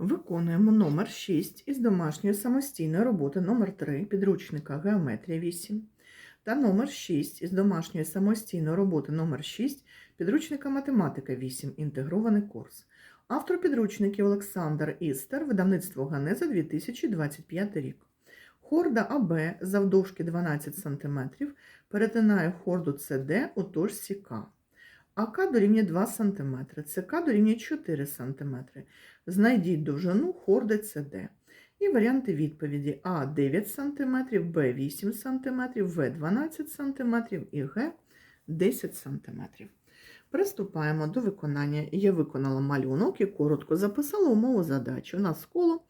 Виконуємо номер 6 із домашньої самостійної роботи номер 3 підручника Геометрія 8 та номер 6 із домашньої самостійної роботи номер 6 підручника Математика 8 інтегрований курс. Автор підручників Олександр Істер, видавництво Ганеза 2025 рік. Хорда АБ завдовжки 12 см перетинає хорду СД у точці К. АК дорівнює 2 см, ЦК дорівнює 4 см. Знайдіть довжину хорди ЦД. І варіанти відповіді А 9 см, Б 8 см, В 12 см і Г 10 см. Приступаємо до виконання. Я виконала малюнок і коротко записала умову задачі. У нас коло,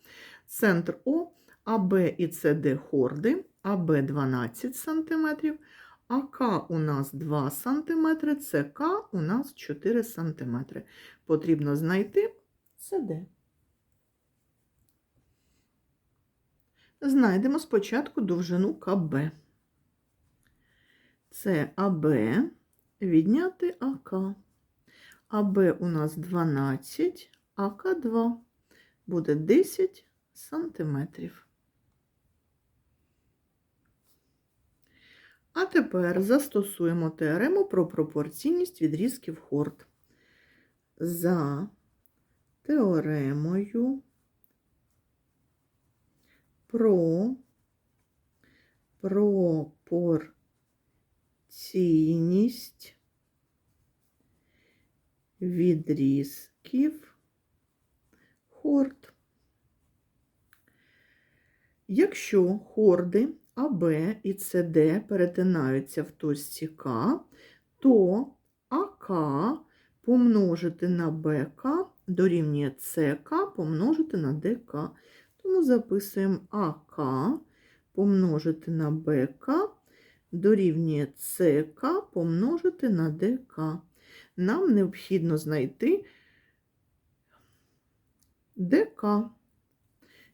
центр О, АБ і СД хорди, АБ 12 см, АК у нас 2 см, ЦК у нас 4 см. Потрібно знайти СД. Знайдемо спочатку довжину КБ. Це АБ відняти АК. АБ у нас 12, АК 2 буде 10 сантиметрів. А тепер застосуємо теорему про пропорційність відрізків хорд. За теоремою про пропорційність відрізків хорд. Якщо хорди АБ і СД перетинаються в точці К, то АК помножити на БК дорівнює СК помножити на ДК. Тому записуємо АК помножити на БК дорівнює СК помножити на ДК. Нам необхідно знайти ДК.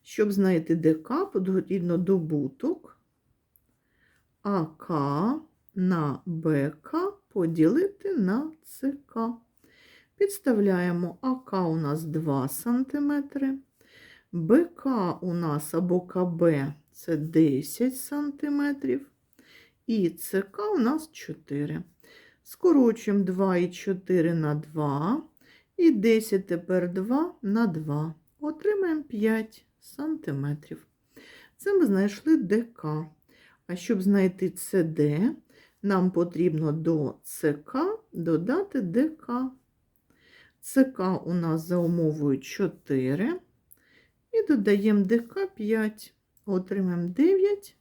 Щоб знайти ДК, потрібно добуток АК на БК поділити на ЦК. Підставляємо АК у нас 2 см, БК у нас або КБ це 10 см, і ЦК у нас 4. Скорочуємо 2 і 4 на 2, і 10 тепер 2 на 2. Отримаємо 5 сантиметрів. Це ми знайшли ДК. А щоб знайти СД, нам потрібно до ЦК додати ДК. ЦК у нас за умовою 4. І додаємо ДК 5. Отримаємо 9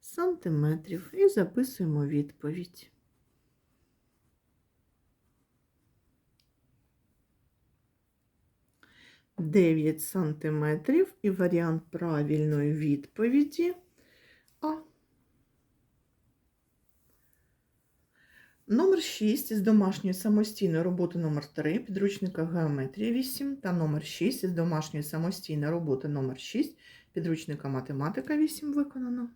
сантиметрів. І записуємо відповідь. Дев'ять сантиметрів і варіант правильної відповіді А. Номер 6 із домашньої самостійної роботи номер 3 підручника геометрії 8 та номер 6 із домашньої самостійної роботи номер 6 підручника Математика 8 виконано.